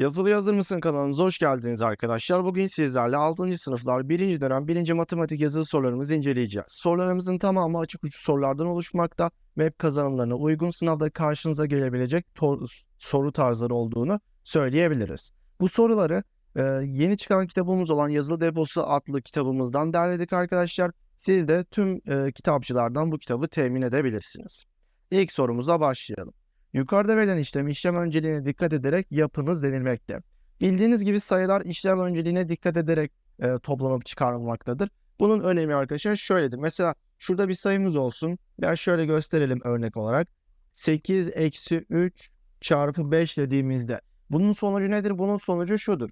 Yazılı Yazır mısın kanalımıza hoş geldiniz arkadaşlar. Bugün sizlerle 6. sınıflar 1. dönem 1. matematik yazılı sorularımızı inceleyeceğiz. Sorularımızın tamamı açık uçlu sorulardan oluşmakta. Web kazanımlarına uygun sınavda karşınıza gelebilecek soru tarzları olduğunu söyleyebiliriz. Bu soruları e, yeni çıkan kitabımız olan Yazılı Deposu adlı kitabımızdan derledik arkadaşlar. Siz de tüm e, kitapçılardan bu kitabı temin edebilirsiniz. İlk sorumuza başlayalım. Yukarıda verilen işlem işlem önceliğine dikkat ederek yapınız denilmekte. Bildiğiniz gibi sayılar işlem önceliğine dikkat ederek e, toplanıp çıkarılmaktadır. Bunun önemi arkadaşlar şöyledir. Mesela şurada bir sayımız olsun. Ben şöyle gösterelim örnek olarak. 8 eksi 3 çarpı 5 dediğimizde bunun sonucu nedir? Bunun sonucu şudur.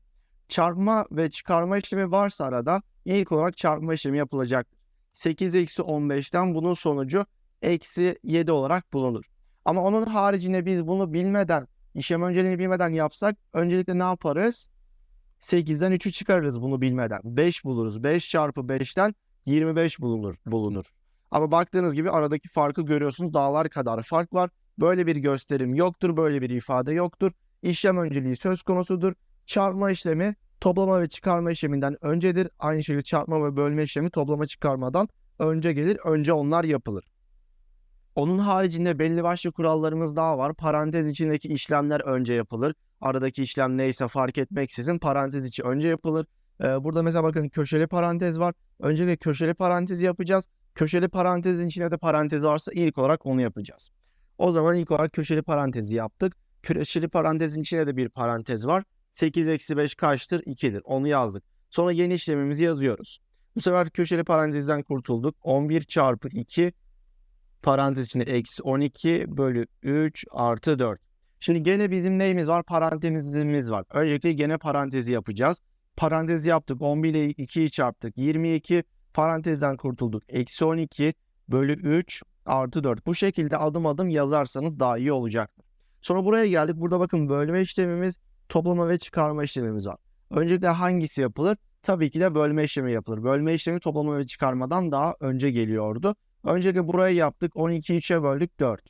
Çarpma ve çıkarma işlemi varsa arada ilk olarak çarpma işlemi yapılacaktır. 8 eksi 15'ten bunun sonucu eksi 7 olarak bulunur. Ama onun haricinde biz bunu bilmeden, işlem önceliğini bilmeden yapsak öncelikle ne yaparız? 8'den 3'ü çıkarırız bunu bilmeden. 5 buluruz. 5 çarpı 5'ten 25 bulunur. bulunur. Ama baktığınız gibi aradaki farkı görüyorsunuz. Dağlar kadar fark var. Böyle bir gösterim yoktur. Böyle bir ifade yoktur. İşlem önceliği söz konusudur. Çarpma işlemi toplama ve çıkarma işleminden öncedir. Aynı şekilde çarpma ve bölme işlemi toplama çıkarmadan önce gelir. Önce onlar yapılır. Onun haricinde belli başlı kurallarımız daha var. Parantez içindeki işlemler önce yapılır. Aradaki işlem neyse fark etmeksizin parantez içi önce yapılır. Ee, burada mesela bakın köşeli parantez var. Öncelikle köşeli parantezi yapacağız. Köşeli parantezin içine de parantez varsa ilk olarak onu yapacağız. O zaman ilk olarak köşeli parantezi yaptık. Köşeli parantezin içine de bir parantez var. 8 eksi 5 kaçtır? 2'dir. Onu yazdık. Sonra yeni işlemimizi yazıyoruz. Bu sefer köşeli parantezden kurtulduk. 11 çarpı 2 parantez içinde eksi 12 bölü 3 artı 4. Şimdi gene bizim neyimiz var? Parantezimiz var. Öncelikle gene parantezi yapacağız. Parantezi yaptık. 11 ile 2'yi çarptık. 22 parantezden kurtulduk. Eksi 12 bölü 3 artı 4. Bu şekilde adım adım yazarsanız daha iyi olacaktır. Sonra buraya geldik. Burada bakın bölme işlemimiz, toplama ve çıkarma işlemimiz var. Öncelikle hangisi yapılır? Tabii ki de bölme işlemi yapılır. Bölme işlemi toplama ve çıkarmadan daha önce geliyordu. Öncelikle burayı yaptık. 12'yi 3'e böldük 4.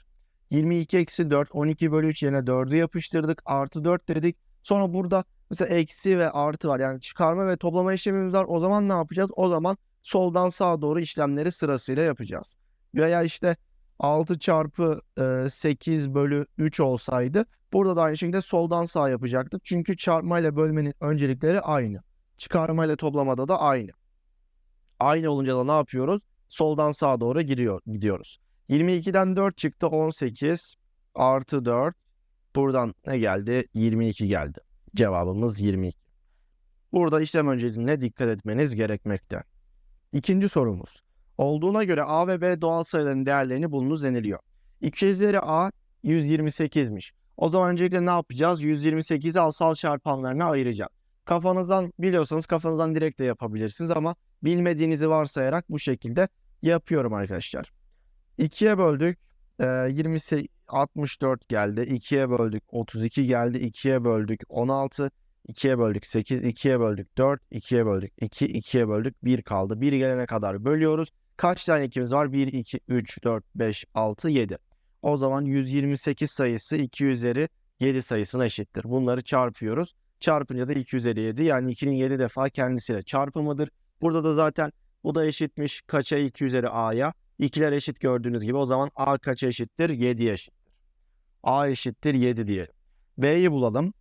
22 eksi 4. 12 bölü 3 yerine 4'ü yapıştırdık. Artı 4 dedik. Sonra burada mesela eksi ve artı var. Yani çıkarma ve toplama işlemimiz var. O zaman ne yapacağız? O zaman soldan sağa doğru işlemleri sırasıyla yapacağız. Veya işte 6 çarpı 8 bölü 3 olsaydı burada da aynı şekilde soldan sağa yapacaktık. Çünkü çarpma ile bölmenin öncelikleri aynı. Çıkarma ile toplamada da aynı. Aynı olunca da ne yapıyoruz? Soldan sağa doğru gidiyor, gidiyoruz. 22'den 4 çıktı 18 artı 4. Buradan ne geldi? 22 geldi. Cevabımız 22. Burada işlem önceliğine dikkat etmeniz gerekmekte. İkinci sorumuz. Olduğuna göre A ve B doğal sayıların değerlerini bulunuz deniliyor. 2 üzeri A 128'miş. O zaman öncelikle ne yapacağız? 128'i asal çarpanlarına ayıracağız. Kafanızdan biliyorsanız kafanızdan direkt de yapabilirsiniz ama bilmediğinizi varsayarak bu şekilde yapıyorum arkadaşlar. 2'ye böldük. E, 20 64 geldi. 2'ye böldük. 32 geldi. 2'ye böldük. 16. 2'ye böldük. 8. 2'ye böldük. 4. 2'ye böldük. 2. 2'ye böldük. 1 kaldı. 1 gelene kadar bölüyoruz. Kaç tane 2'miz var? 1, 2, 3, 4, 5, 6, 7. O zaman 128 sayısı 2 üzeri 7 sayısına eşittir. Bunları çarpıyoruz. Çarpınca da 2 üzeri 7 yani 2'nin 7 defa kendisiyle çarpımıdır. Burada da zaten bu da eşitmiş kaça 2 üzeri a'ya. İkiler eşit gördüğünüz gibi o zaman a kaça eşittir? 7'ye eşittir. a eşittir 7 diyelim. b'yi bulalım.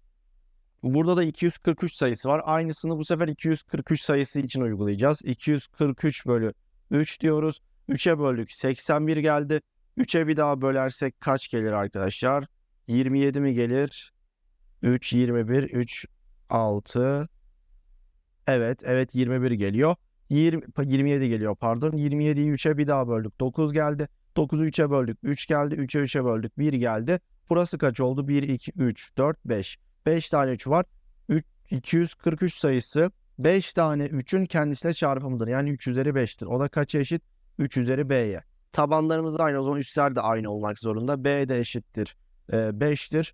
Burada da 243 sayısı var. Aynısını bu sefer 243 sayısı için uygulayacağız. 243 bölü 3 diyoruz. 3'e böldük 81 geldi. 3'e bir daha bölersek kaç gelir arkadaşlar? 27 mi gelir? 3, 21, 3, 6. Evet, evet 21 geliyor. 20, 27 geliyor pardon. 27'yi 3'e bir daha böldük. 9 geldi. 9'u 3'e böldük. 3 geldi. 3'e 3'e böldük. 1 geldi. Burası kaç oldu? 1, 2, 3, 4, 5. 5 tane 3 var. 3, 243 sayısı 5 tane 3'ün kendisine çarpımıdır. Yani 3 üzeri 5'tir. O da kaça eşit? 3 üzeri b'ye. Tabanlarımız aynı. O zaman üstler de aynı olmak zorunda. b de eşittir. E, 5'tir.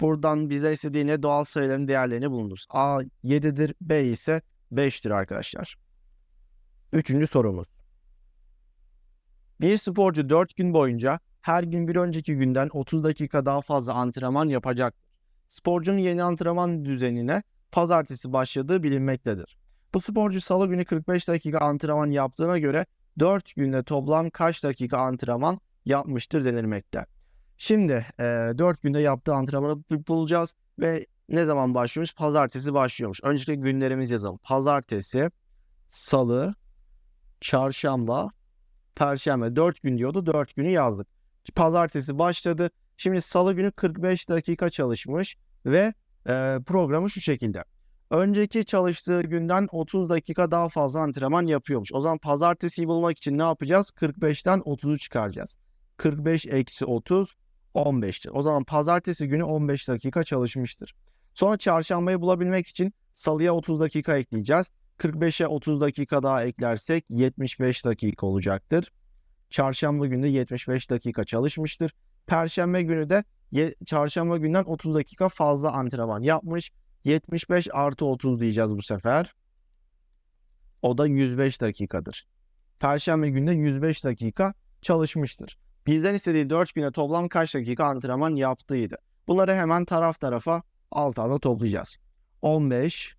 Buradan bize istediğine doğal sayıların değerlerini bulunuz. A 7'dir. B ise 5'tir arkadaşlar. Üçüncü sorumuz. Bir sporcu 4 gün boyunca her gün bir önceki günden 30 dakika daha fazla antrenman yapacaktır. sporcunun yeni antrenman düzenine pazartesi başladığı bilinmektedir. Bu sporcu salı günü 45 dakika antrenman yaptığına göre 4 günde toplam kaç dakika antrenman yapmıştır denilmekte. Şimdi e, 4 günde yaptığı antrenmanı bulacağız ve ne zaman başlıyormuş? Pazartesi başlıyormuş. Öncelikle günlerimiz yazalım. Pazartesi, salı, çarşamba, perşembe 4 gün diyordu. 4 günü yazdık. Pazartesi başladı. Şimdi salı günü 45 dakika çalışmış ve e, programı şu şekilde. Önceki çalıştığı günden 30 dakika daha fazla antrenman yapıyormuş. O zaman pazartesiyi bulmak için ne yapacağız? 45'ten 30'u çıkaracağız. 45 eksi 30 15'tir. O zaman pazartesi günü 15 dakika çalışmıştır. Sonra çarşambayı bulabilmek için salıya 30 dakika ekleyeceğiz. 45'e 30 dakika daha eklersek 75 dakika olacaktır. Çarşamba günü de 75 dakika çalışmıştır. Perşembe günü de çarşamba günden 30 dakika fazla antrenman yapmış. 75 artı 30 diyeceğiz bu sefer. O da 105 dakikadır. Perşembe günde 105 dakika çalışmıştır. Bizden istediği 4 güne toplam kaç dakika antrenman yaptığıydı. Bunları hemen taraf tarafa alt alta toplayacağız. 15,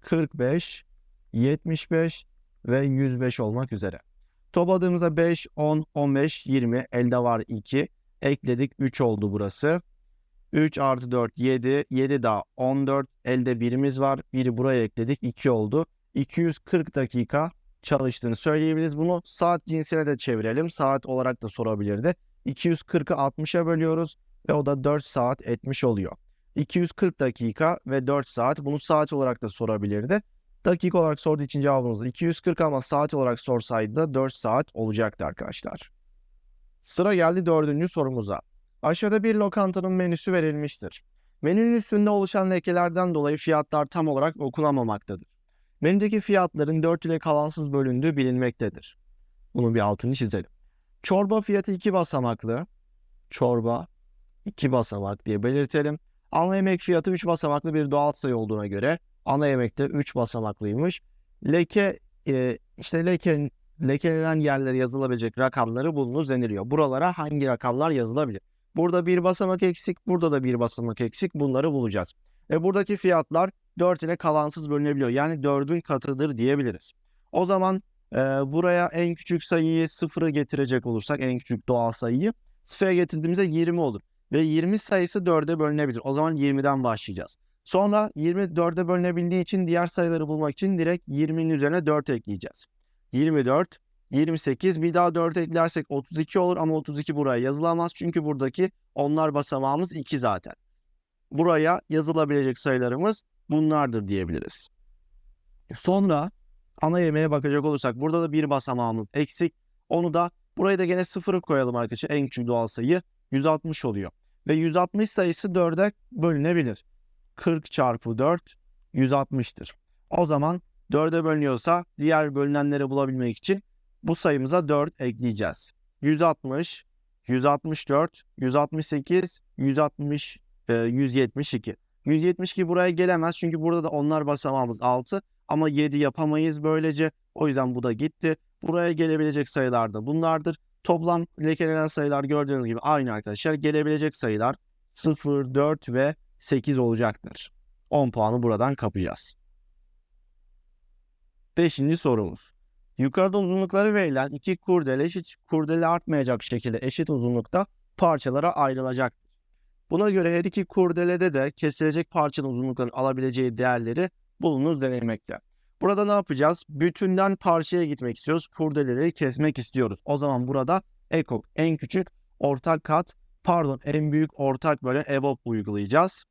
45, 75 ve 105 olmak üzere. Topladığımızda 5, 10, 15, 20 elde var 2. Ekledik 3 oldu burası. 3 artı 4 7. 7 daha 14. Elde birimiz var. Biri buraya ekledik. 2 oldu. 240 dakika çalıştığını söyleyebiliriz. Bunu saat cinsine de çevirelim. Saat olarak da sorabilirdi. 240'ı 60'a bölüyoruz ve o da 4 saat etmiş oluyor. 240 dakika ve 4 saat. Bunu saat olarak da sorabilirdi. Dakika olarak sorduğu için cevabımız 240 ama saat olarak sorsaydı da 4 saat olacaktı arkadaşlar. Sıra geldi dördüncü sorumuza. Aşağıda bir lokantanın menüsü verilmiştir. Menünün üstünde oluşan lekelerden dolayı fiyatlar tam olarak okunamamaktadır. Menüdeki fiyatların 4 ile kalansız bölündüğü bilinmektedir. Bunun bir altını çizelim. Çorba fiyatı 2 basamaklı. Çorba 2 basamak diye belirtelim. Ana yemek fiyatı 3 basamaklı bir doğal sayı olduğuna göre ana yemekte 3 basamaklıymış. Leke e, işte leke lekelenen yerlere yazılabilecek rakamları bulunuz deniliyor. Buralara hangi rakamlar yazılabilir? Burada bir basamak eksik, burada da bir basamak eksik. Bunları bulacağız. Ve buradaki fiyatlar 4 ile kalansız bölünebiliyor. Yani 4'ün katıdır diyebiliriz. O zaman e, buraya en küçük sayıyı sıfırı getirecek olursak en küçük doğal sayıyı sıfıra getirdiğimizde 20 olur. Ve 20 sayısı 4'e bölünebilir. O zaman 20'den başlayacağız. Sonra 20 4'e bölünebildiği için diğer sayıları bulmak için direkt 20'nin üzerine 4 ekleyeceğiz. 24, 28 bir daha 4 eklersek 32 olur ama 32 buraya yazılamaz. Çünkü buradaki onlar basamağımız 2 zaten. Buraya yazılabilecek sayılarımız bunlardır diyebiliriz. Sonra ana yemeğe bakacak olursak burada da bir basamağımız eksik. Onu da buraya da gene sıfırı koyalım arkadaşlar. En küçük doğal sayı 160 oluyor. Ve 160 sayısı 4'e bölünebilir. 40 çarpı 4 160'tır. O zaman 4'e bölünüyorsa diğer bölünenleri bulabilmek için bu sayımıza 4 ekleyeceğiz. 160, 164, 168, 160, 172. 172 buraya gelemez çünkü burada da onlar basamağımız 6 ama 7 yapamayız böylece. O yüzden bu da gitti. Buraya gelebilecek sayılar da bunlardır. Toplam lekelenen sayılar gördüğünüz gibi aynı arkadaşlar. Gelebilecek sayılar 0, 4 ve 8 olacaktır. 10 puanı buradan kapacağız. Beşinci sorumuz. Yukarıda uzunlukları verilen iki kurdele eşit kurdele artmayacak şekilde eşit uzunlukta parçalara ayrılacaktır. Buna göre her iki kurdelede de kesilecek parçanın uzunluklarının alabileceği değerleri bulunur denilmekte. Burada ne yapacağız? Bütünden parçaya gitmek istiyoruz. Kurdeleleri kesmek istiyoruz. O zaman burada ekok en küçük ortak kat pardon en büyük ortak böyle EBOB uygulayacağız.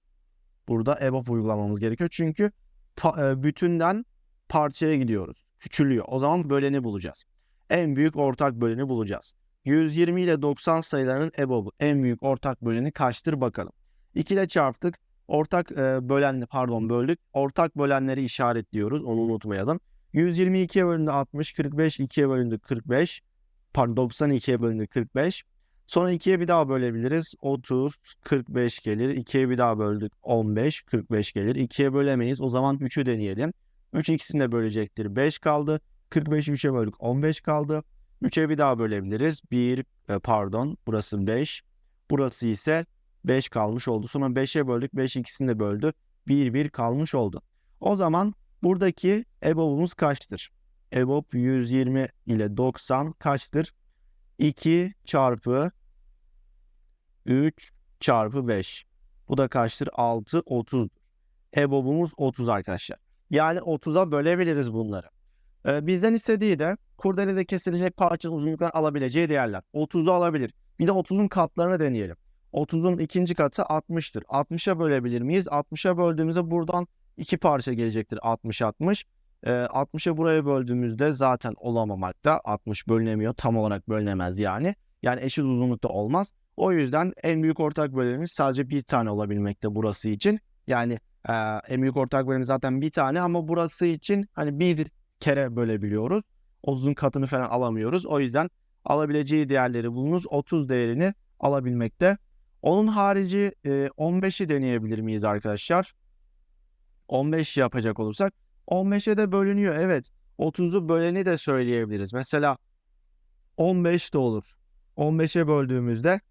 Burada EBOB uygulamamız gerekiyor. Çünkü pa- e, bütünden parçaya gidiyoruz. Küçülüyor. O zaman böleni bulacağız. En büyük ortak böleni bulacağız. 120 ile 90 sayılarının EBOB'u en büyük ortak böleni kaçtır bakalım. 2 ile çarptık. Ortak e, bölen pardon böldük. Ortak bölenleri işaretliyoruz. Onu unutmayalım. 122'ye bölündü 60, 45 2'ye bölündü 45. Pardon 92'ye bölündü 45. Sonra 2'ye bir daha bölebiliriz. 30, 45 gelir. 2'ye bir daha böldük. 15, 45 gelir. 2'ye bölemeyiz. O zaman 3'ü deneyelim. 3 ikisini de bölecektir. 5 kaldı. 45'i 3'e böldük. 15 kaldı. 3'e bir daha bölebiliriz. 1 e, pardon burası 5. Burası ise 5 kalmış oldu. Sonra 5'e böldük. 5 ikisini de böldü. 1 1 kalmış oldu. O zaman buradaki EBOB'umuz kaçtır? EBOB 120 ile 90 kaçtır? 2 çarpı 3 çarpı 5. Bu da kaçtır? 6, 30. EBOB'umuz 30 arkadaşlar. Yani 30'a bölebiliriz bunları. Ee, bizden istediği de kurdelede kesilecek parça uzunluklar alabileceği değerler. 30'u alabilir. Bir de 30'un katlarını deneyelim. 30'un ikinci katı 60'tır. 60'a bölebilir miyiz? 60'a böldüğümüzde buradan iki parça gelecektir 60-60. Ee, 60'a buraya böldüğümüzde zaten olamamakta. 60 bölünemiyor. Tam olarak bölünemez yani. Yani eşit uzunlukta olmaz. O yüzden en büyük ortak bölümümüz sadece bir tane olabilmekte burası için. Yani e, en büyük ortak bölüm zaten bir tane ama burası için hani bir kere bölebiliyoruz. 30'un katını falan alamıyoruz. O yüzden alabileceği değerleri bulunuz. 30 değerini alabilmekte. Onun harici e, 15'i deneyebilir miyiz arkadaşlar? 15 yapacak olursak 15'e de bölünüyor. Evet. 30'u böleni de söyleyebiliriz. Mesela 15 de olur. 15'e böldüğümüzde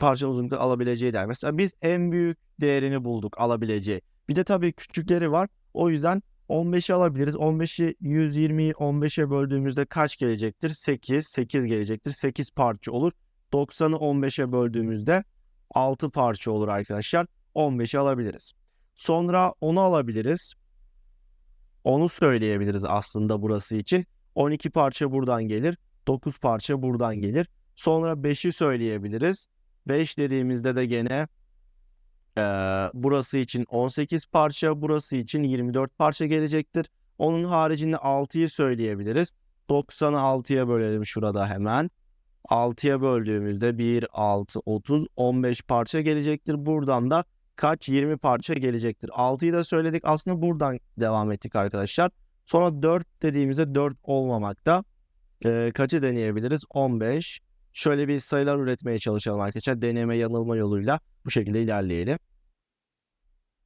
parça uzunlukta alabileceği değer. Mesela biz en büyük değerini bulduk alabileceği. Bir de tabii küçükleri var. O yüzden 15'i alabiliriz. 15'i 120'yi 15'e böldüğümüzde kaç gelecektir? 8. 8 gelecektir. 8 parça olur. 90'ı 15'e böldüğümüzde 6 parça olur arkadaşlar. 15'i alabiliriz. Sonra 10'u alabiliriz. Onu söyleyebiliriz aslında burası için. 12 parça buradan gelir. 9 parça buradan gelir. Sonra 5'i söyleyebiliriz. 5 dediğimizde de gene e, burası için 18 parça, burası için 24 parça gelecektir. Onun haricinde 6'yı söyleyebiliriz. 90'ı 6'ya bölelim şurada hemen. 6'ya böldüğümüzde 1, 6, 30, 15 parça gelecektir. Buradan da kaç? 20 parça gelecektir. 6'yı da söyledik. Aslında buradan devam ettik arkadaşlar. Sonra 4 dediğimizde 4 olmamakta. E, kaçı deneyebiliriz? 15. Şöyle bir sayılar üretmeye çalışalım arkadaşlar. Deneme yanılma yoluyla bu şekilde ilerleyelim.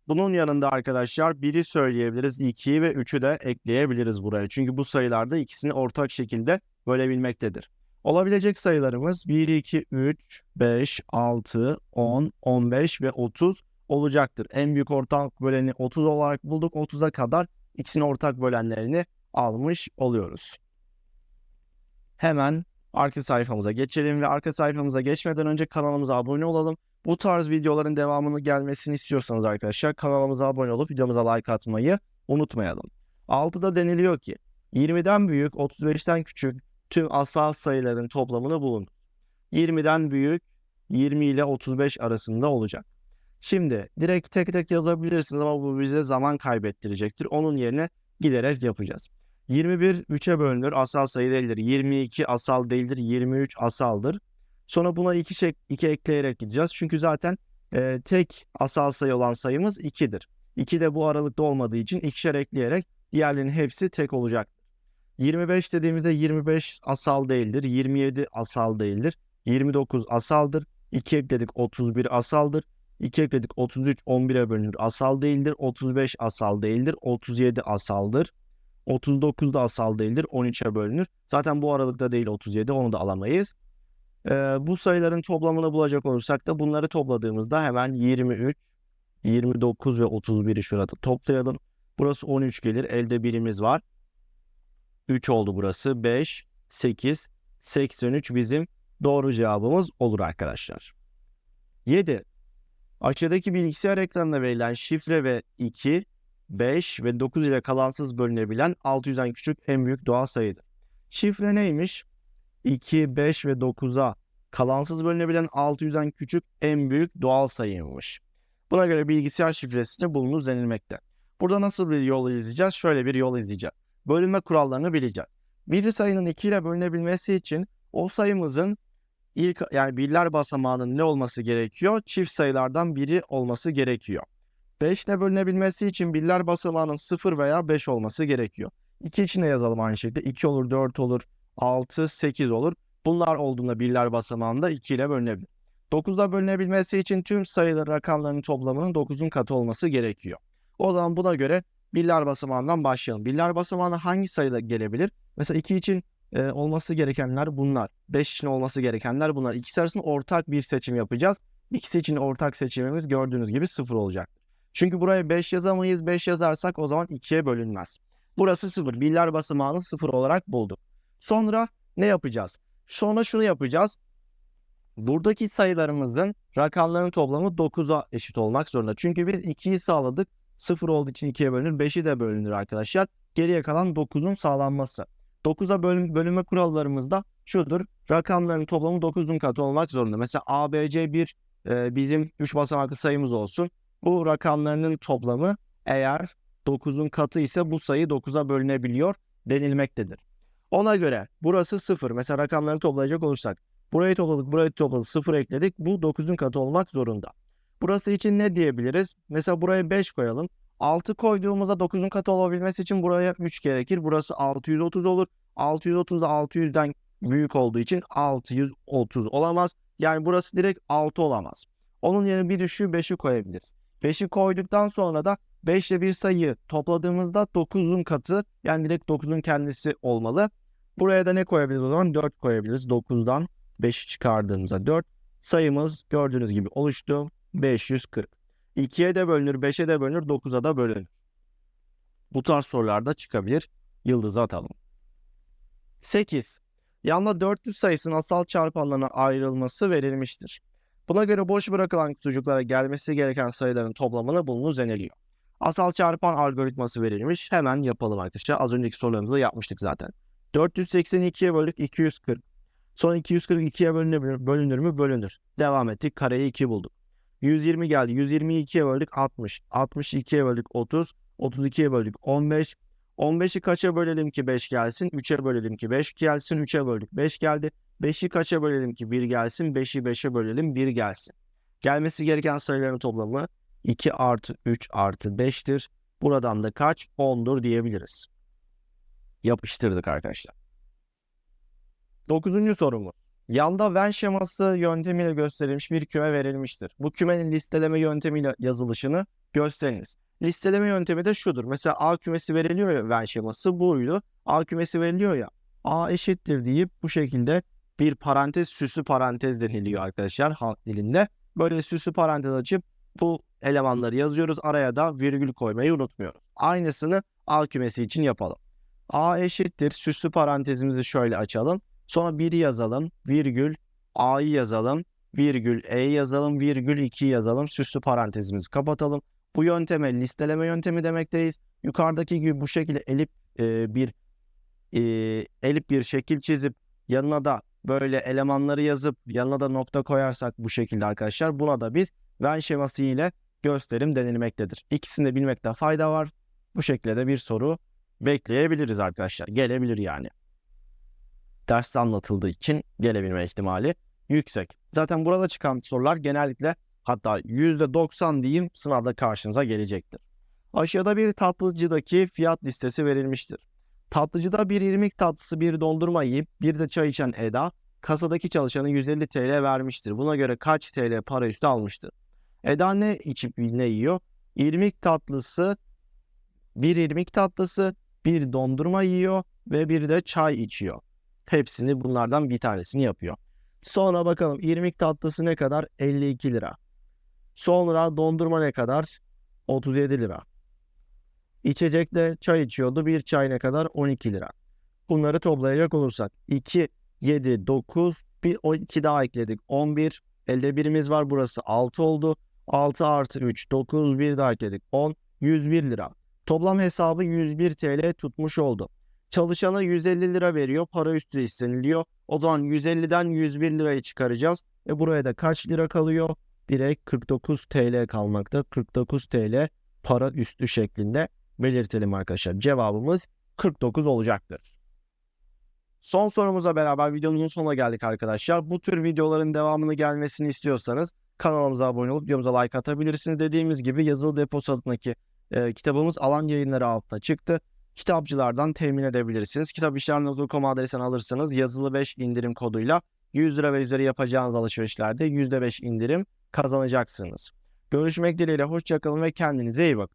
Bunun yanında arkadaşlar 1'i söyleyebiliriz. 2'yi ve 3'ü de ekleyebiliriz buraya. Çünkü bu sayılarda ikisini ortak şekilde bölebilmektedir. Olabilecek sayılarımız 1, 2, 3, 5, 6, 10, 15 ve 30 olacaktır. En büyük ortak böleni 30 olarak bulduk. 30'a kadar ikisinin ortak bölenlerini almış oluyoruz. Hemen arka sayfamıza geçelim ve arka sayfamıza geçmeden önce kanalımıza abone olalım. Bu tarz videoların devamını gelmesini istiyorsanız arkadaşlar kanalımıza abone olup videomuza like atmayı unutmayalım. 6'da deniliyor ki 20'den büyük 35'ten küçük tüm asal sayıların toplamını bulun. 20'den büyük 20 ile 35 arasında olacak. Şimdi direkt tek tek yazabilirsiniz ama bu bize zaman kaybettirecektir. Onun yerine giderek yapacağız. 21 3'e bölünür asal sayı değildir. 22 asal değildir. 23 asaldır. Sonra buna 2 şey, iki ekleyerek gideceğiz. Çünkü zaten e, tek asal sayı olan sayımız 2'dir. 2 de bu aralıkta olmadığı için ikişer ekleyerek diğerlerinin hepsi tek olacaktır. 25 dediğimizde 25 asal değildir. 27 asal değildir. 29 asaldır. 2 ekledik 31 asaldır. 2 ekledik 33 11'e bölünür asal değildir. 35 asal değildir. 37 asaldır. 39 da asal değildir. 13'e bölünür. Zaten bu aralıkta değil 37 onu da alamayız. Ee, bu sayıların toplamını bulacak olursak da bunları topladığımızda hemen 23, 29 ve 31'i şurada toplayalım. Burası 13 gelir. Elde birimiz var. 3 oldu burası. 5, 8, 83 bizim doğru cevabımız olur arkadaşlar. 7. Aşağıdaki bilgisayar ekranına verilen şifre ve 2, 5 ve 9 ile kalansız bölünebilen 600'den küçük en büyük doğal sayıdır. Şifre neymiş? 2, 5 ve 9'a kalansız bölünebilen 600'den küçük en büyük doğal sayıymış. Buna göre bilgisayar şifresini bulunuz denilmekte. Burada nasıl bir yol izleyeceğiz? Şöyle bir yol izleyeceğiz. Bölünme kurallarını bileceğiz. Bir sayının 2 ile bölünebilmesi için o sayımızın ilk yani birler basamağının ne olması gerekiyor? Çift sayılardan biri olması gerekiyor. 5 ile bölünebilmesi için birler basamağının 0 veya 5 olması gerekiyor. 2 içine yazalım aynı şekilde. 2 olur, 4 olur, 6, 8 olur. Bunlar olduğunda birler basamağında 2 ile bölünebilir. 9'da bölünebilmesi için tüm sayılı rakamların toplamının 9'un katı olması gerekiyor. O zaman buna göre birler basamağından başlayalım. Birler basamağına hangi sayıda gelebilir? Mesela 2 için e, olması gerekenler bunlar. 5 için olması gerekenler bunlar. İkisi arasında ortak bir seçim yapacağız. İkisi için ortak seçimimiz gördüğünüz gibi 0 olacaktır. Çünkü buraya 5 yazamayız. 5 yazarsak o zaman 2'ye bölünmez. Burası 0. Birler basamağını 0 olarak bulduk. Sonra ne yapacağız? Sonra şunu yapacağız. Buradaki sayılarımızın rakamların toplamı 9'a eşit olmak zorunda. Çünkü biz 2'yi sağladık. 0 olduğu için 2'ye bölünür. 5'i de bölünür arkadaşlar. Geriye kalan 9'un sağlanması. 9'a bölüm, bölünme kurallarımız da şudur. Rakamların toplamı 9'un katı olmak zorunda. Mesela ABC bir e, bizim 3 basamaklı sayımız olsun. Bu rakamlarının toplamı eğer 9'un katı ise bu sayı 9'a bölünebiliyor denilmektedir. Ona göre burası 0. Mesela rakamları toplayacak olursak burayı topladık, burayı topladık, 0 ekledik. Bu 9'un katı olmak zorunda. Burası için ne diyebiliriz? Mesela buraya 5 koyalım. 6 koyduğumuzda 9'un katı olabilmesi için buraya 3 gerekir. Burası 630 olur. 630 da 600'den büyük olduğu için 630 olamaz. Yani burası direkt 6 olamaz. Onun yerine bir düşüğü 5'i koyabiliriz. 5'i koyduktan sonra da 5 ile bir sayıyı topladığımızda 9'un katı yani direkt 9'un kendisi olmalı. Buraya da ne koyabiliriz o zaman? 4 koyabiliriz. 9'dan 5'i çıkardığımızda 4. Sayımız gördüğünüz gibi oluştu. 540. 2'ye de bölünür, 5'e de bölünür, 9'a da bölünür. Bu tarz sorularda çıkabilir. Yıldızı atalım. 8. Yanda 400 sayısının asal çarpanlarına ayrılması verilmiştir. Buna göre boş bırakılan kutucuklara gelmesi gereken sayıların toplamını bulunuz deniliyor. Asal çarpan algoritması verilmiş. Hemen yapalım arkadaşlar. Az önceki sorularımızda yapmıştık zaten. 482'ye böldük 240. Sonra 242'ye bölünür, bölünür mü? Bölünür. Devam ettik. Kareyi 2 bulduk. 120 geldi. 122'ye böldük 60. 62'ye böldük 30. 32'ye böldük 15. 15'i kaça bölelim ki 5 gelsin? 3'e bölelim ki 5 gelsin. 3'e böldük 5 geldi. 5'i kaça bölelim ki 1 gelsin? 5'i 5'e bölelim 1 gelsin. Gelmesi gereken sayıların toplamı 2 artı 3 artı 5'tir. Buradan da kaç? 10'dur diyebiliriz. Yapıştırdık arkadaşlar. Dokuzuncu sorumuz. Yanda Venn şeması yöntemiyle gösterilmiş bir küme verilmiştir. Bu kümenin listeleme yöntemiyle yazılışını gösteriniz. Listeleme yöntemi de şudur. Mesela A kümesi veriliyor ya Venn şeması buydu. A kümesi veriliyor ya. A eşittir deyip bu şekilde bir parantez süslü parantez deniliyor arkadaşlar halk dilinde. Böyle süslü parantez açıp bu elemanları yazıyoruz. Araya da virgül koymayı unutmuyoruz. Aynısını A kümesi için yapalım. A eşittir. Süslü parantezimizi şöyle açalım. Sonra 1 yazalım. Virgül A'yı yazalım. Virgül E yazalım. Virgül 2 yazalım. Süslü parantezimizi kapatalım. Bu yönteme listeleme yöntemi demekteyiz. Yukarıdaki gibi bu şekilde elip e, bir e, elip bir şekil çizip yanına da böyle elemanları yazıp yanına da nokta koyarsak bu şekilde arkadaşlar buna da biz Venn şeması ile gösterim denilmektedir. İkisini de bilmekte fayda var. Bu şekilde de bir soru bekleyebiliriz arkadaşlar. Gelebilir yani. Derste anlatıldığı için gelebilme ihtimali yüksek. Zaten burada çıkan sorular genellikle hatta %90 diyeyim sınavda karşınıza gelecektir. Aşağıda bir tatlıcıdaki fiyat listesi verilmiştir. Tatlıcıda bir irmik tatlısı bir dondurma yiyip bir de çay içen Eda kasadaki çalışanı 150 TL vermiştir. Buna göre kaç TL para üstü almıştır? Eda ne içip ne yiyor? İrmik tatlısı, bir irmik tatlısı, bir dondurma yiyor ve bir de çay içiyor. Hepsini bunlardan bir tanesini yapıyor. Sonra bakalım irmik tatlısı ne kadar? 52 lira. Sonra dondurma ne kadar? 37 lira. İçecekle çay içiyordu. Bir çay ne kadar? 12 lira. Bunları toplayacak olursak 2, 7, 9, bir, o 2 daha ekledik. 11. Elde birimiz var burası 6 oldu. 6 artı 3, 9, 1 daha ekledik. 10, 101 lira. Toplam hesabı 101 TL tutmuş oldu. Çalışana 150 lira veriyor. Para üstü isteniliyor. O zaman 150'den 101 lirayı çıkaracağız. Ve buraya da kaç lira kalıyor? Direkt 49 TL kalmakta. 49 TL para üstü şeklinde belirtelim arkadaşlar. Cevabımız 49 olacaktır. Son sorumuza beraber videomuzun sonuna geldik arkadaşlar. Bu tür videoların devamını gelmesini istiyorsanız kanalımıza abone olup videomuza like atabilirsiniz. Dediğimiz gibi yazılı depo satındaki e, kitabımız alan yayınları altına çıktı. Kitapçılardan temin edebilirsiniz. Kitapişler.com adresinden alırsanız yazılı 5 indirim koduyla 100 lira ve üzeri yapacağınız alışverişlerde %5 indirim kazanacaksınız. Görüşmek dileğiyle hoşçakalın ve kendinize iyi bakın.